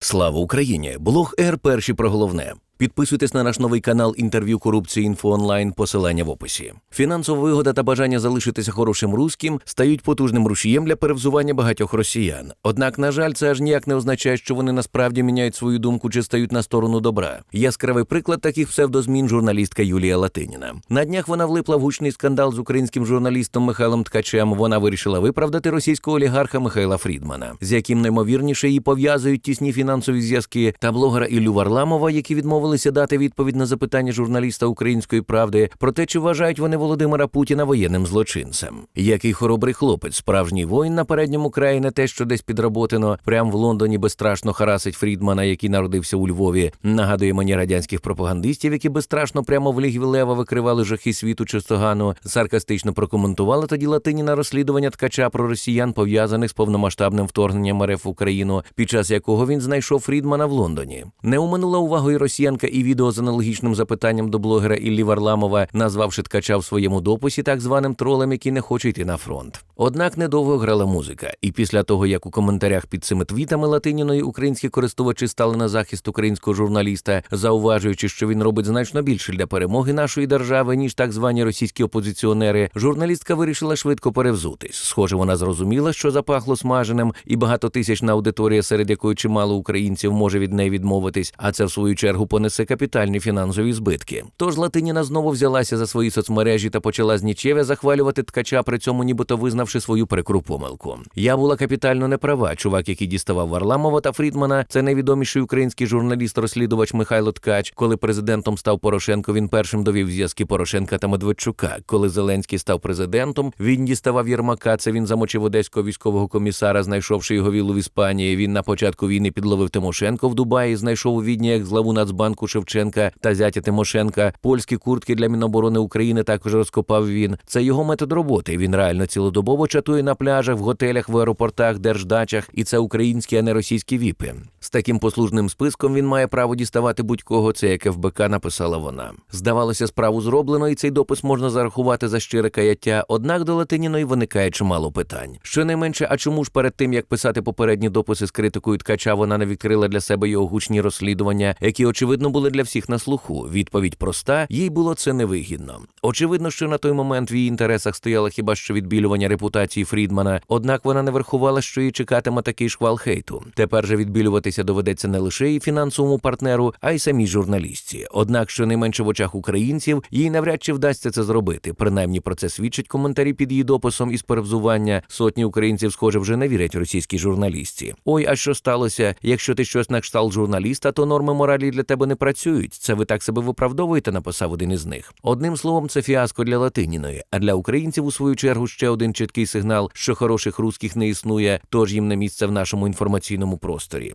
Слава Україні! Блог Р перші про головне. Підписуйтесь на наш новий канал інтерв'ю корупції інфо онлайн. Посилання в описі. Фінансова вигода та бажання залишитися хорошим руським стають потужним рушієм для перевзування багатьох росіян. Однак, на жаль, це аж ніяк не означає, що вони насправді міняють свою думку чи стають на сторону добра. Яскравий приклад таких псевдозмін журналістка Юлія Латиніна. На днях вона влипла в гучний скандал з українським журналістом Михайлом Ткачем. Вона вирішила виправдати російського олігарха Михайла Фрідмана, з яким наймовірніше її пов'язують тісні фінансові зв'язки, та блогера Іллю Варламова, які відмовилися дати відповідь на запитання журналіста Української правди про те, чи вважають вони Володимира Путіна воєнним злочинцем. Який хоробрий хлопець, справжній воїн на передньому краї, не те, що десь підработано, прямо в Лондоні безстрашно харасить Фрідмана, який народився у Львові. Нагадує мені радянських пропагандистів, які безстрашно прямо в лігві Лева викривали жахи світу чистогану. Саркастично прокоментували тоді Латиніна розслідування ткача про росіян, пов'язаних з повномасштабним вторгненням РФ в Україну, під час якого він знайшов Фрідмана в Лондоні. Не уминула увагою росіянка і відео з аналогічним запитанням до блогера Іллі Варламова, назвавши ткача в своєму дописі так званим тролем, який не хоче йти на фронт. Однак недовго грала музика, і після того, як у коментарях під цими твітами Латиніної українські користувачі стали на захист українського журналіста, зауважуючи, що він робить значно більше для перемоги нашої держави, ніж так звані російські опозиціонери, журналістка вирішила швидко перевзутись. Схоже, вона зрозуміла, що запахло смаженим, і багатотисячна аудиторія, серед якої чимало українців може від неї відмовитись, а це в свою чергу понесе капітальні фінансові збитки. Тож Латиніна знову взялася за свої соцмережі та почала з знічеве захвалювати ткача, при цьому нібито визнавши свою прикру помилку. Я була капітально неправа. Чувак, який діставав Варламова та Фрідмана, це найвідоміший український журналіст-розслідувач Михайло Ткач. Коли президентом став Порошенко, він першим довів зв'язки Порошенка та Медведчука. Коли Зеленський став президентом, він діставав Єрмака. Це він замочив одеського військового комісара, знайшовши його віллу в Іспанії. Він на початку війни підловив Тимошенко в Дубаї, знайшов у Відні як главу Нацбанку Шевченка та зятя Тимошенка. Польські куртки для Міноборони України також розкопав він. Це його метод роботи. Він реально цілодобово чатує на пляжах, в готелях, в аеропортах, держдачах, і це українські, а не російські віпи. З таким послужним списком він має право діставати будь-кого. Це як ФБК написала вона. Здавалося, справу зроблено, і цей допис можна зарахувати за щире каяття. Однак до Латиніної виникає чимало питань. Щонайменше, а чому ж перед тим як писати попередні дописи з критикою ткача, вона не відкрила для себе його гучні розслідування, які очевидно були для всіх на слуху. Відповідь проста: їй було це невигідно. Очевидно, що на той момент в її інтересах стояло хіба що відбілювання репутації Фрідмана. Однак вона не врахувала, що її чекатиме такий шквал хейту. Тепер же відбілюватися доведеться не лише і фінансовому партнеру, а й самій журналістці. Однак, що найменше в очах українців, їй навряд чи вдасться це зробити. Принаймні про це свідчать коментарі під її дописом із перевзування. Сотні українців, схоже, вже не вірять російській журналістці. Ой, а що сталося? Якщо ти щось на кшталт журналіста, то норми моралі для тебе не працюють. Це ви так себе виправдовуєте, написав один із них. Одним словом, це фіаско для Латиніної, а для українців у свою чергу ще один чіткий сигнал, що хороших русських не існує, тож їм не місце в нашому інформаційному просторі.